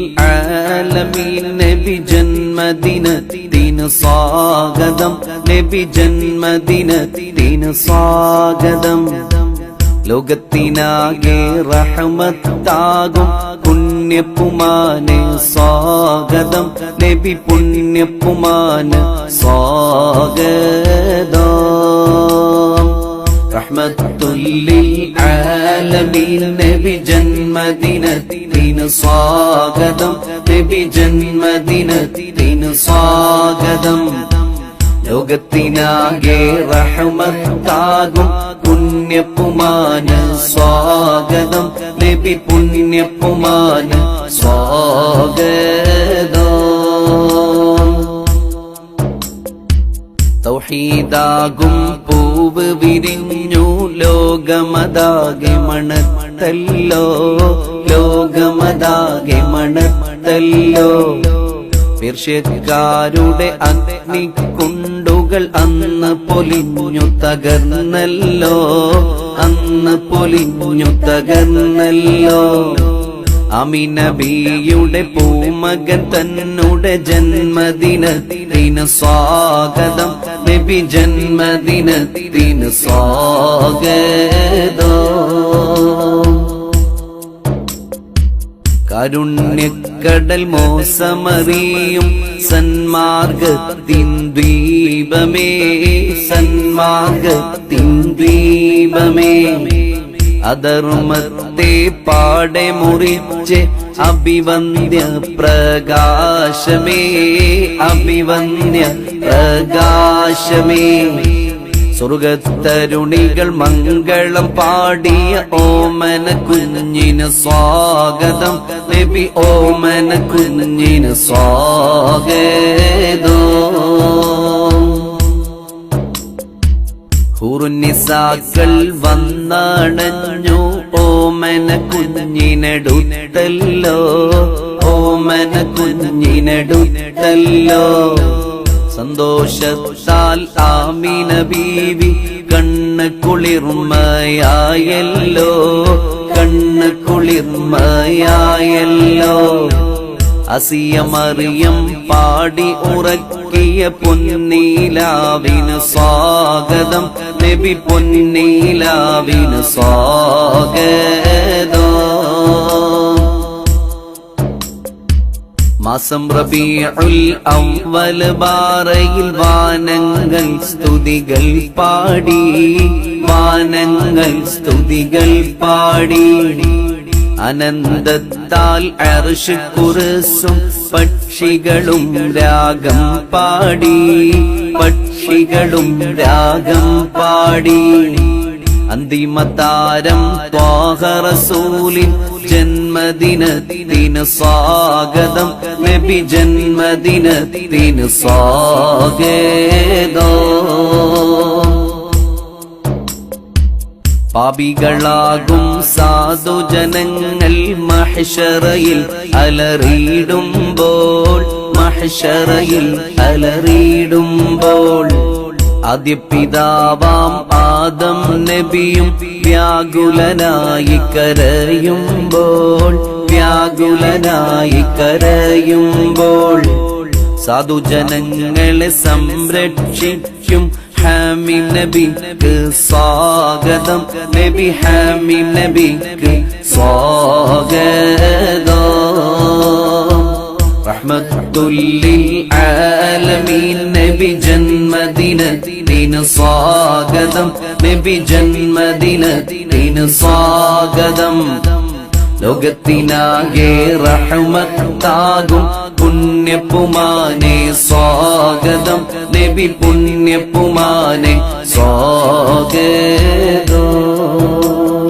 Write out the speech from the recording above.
റഹ്മത്തുല്ലിൽആലമീൻ നബി ജന്മദിനത്തിന് സ്വാഗതം നബി ജന്മദിനത്തിന് സ്വാഗതം ലോകത്തിനാകെ റഹ്മത്താകും പുണ്യപ്പുമാന് സ്വാഗതം നബി പുണ്യപ്പുമാന് സ്വാഗതം റഹ്മത്തുല്ലിൽആലമീൻ നബി ജന്മദിനത്തിന് സ്വാഗതം. നബി ജന്മദിനത്തിന് സ്വാഗതം. ലോകത്തിനാകെ റഹ്മത്താകും പുണ്യപ്പുമാന് സ്വാഗതം. നബി പുണ്യപ്പുമാന് സ്വാഗതം. തൗഹീദാകും പൂവ് വിരിഞ്ഞു. ലോകമതാകെ മണത്തല്ലോ. ലോകമതാകെ മണത്തല്ലോ. പേർഷ്യക്കാരുടെ അഗ്നിക്കുണ്ടുകൾ അന്ന് പൊലിഞ്ഞു തകർന്നല്ലോ. അന്ന് പൊലിഞ്ഞു തകർന്നല്ലോ. അമിനബിയുടെ പൂമകൻ തന്നുടെ ജന്മദിനത്തിന് സ്വാഗതം. നബി ജന്മദിനത്തിന് സ്വാഗതം. കരുണ്യക്കടൽ മോസമറിയും സന്മാർഗത്തിൻ ദ്വീപമേ സന്മാർഗത്തിൻ ദ്വീപമേ. അധർമ്മത്തെ പാടെ മുറിച്ച് അഭിവന്ദ്യ പ്രകാശമേ അഭിവന്ദ്യ പ്രകാശമേ. സ്വർഗത്തരുണികൾ മംഗളം പാടിയ ഓമന കുഞ്ഞിന് സ്വാഗതം. നബി ഓമന കുഞ്ഞിന് സ്വാഗതോ. ഹുറുനിസാക്കൾ വന്നണഞ്ഞു ഓമന കുഞ്ഞിനടുത്തല്ലോ. ഓമന കുഞ്ഞിനടുത്തല്ലോ. സന്തോഷത്താൽ ആമിന ബീവി കണ്ണ് കുളിർമയായല്ലോ. കണ്ണ് കുളിർമയായല്ലോ. അസിയമറിയം പാടി ഉറക്കിയ പൊന്നീലാവിന് സ്വാഗതം. നബി പൊന്നീലാവിന് സ്വാഗതോ. മാസം റബീഉൽ അവ്വൽ ബാറയിൽ വാനങ്ങൾ സ്തുതികൾ പാടി വാനങ്ങൾ സ്തുതികൾ പാടി. അനന്തത്താൽ അർഷ് കുറിസും പക്ഷികളും രാഗം പാടി പക്ഷികളും രാഗം പാടി. അന്തിമതാരം ത്വാഹറസൂലിൻ ജന്മദിനത്തിന് സ്വാഗതം നബി ജന്മദിനത്തിന് സ്വാഗതം. പാപികളാകും സാധുജനങ്ങൾ മഹിഷറയിൽ അലറിയിടുമ്പോൾ മഹിഷറയിൽ അലറിയിടുമ്പോൾ. ആദ്യ പിതാവാം ആദം നബിയും വ്യാകുലനായി കരയുമ്പോൾ വ്യാകുലനായി കരയുമ്പോൾ സാധുജനങ്ങളെ സംരക്ഷിക്കും ഹാമി നബിക്ക് സ്വാഗതം. നബി ഹാമി നബിക്ക് സ്വാഗതം. റഹ്മത്തുല്ലിൽ ആലമീൻ നബി ജന്മദിനത്തിന് സ്വാഗതം. നബി ജന്മദിനത്തിന് സ്വാഗതം. ലോകത്തിനാകെ റഹ്മത്താകും പുണ്യപ്പുമാനെ സ്വാഗതം. നബി പുണ്യപ്പുമാനെ സ്വാഗതം.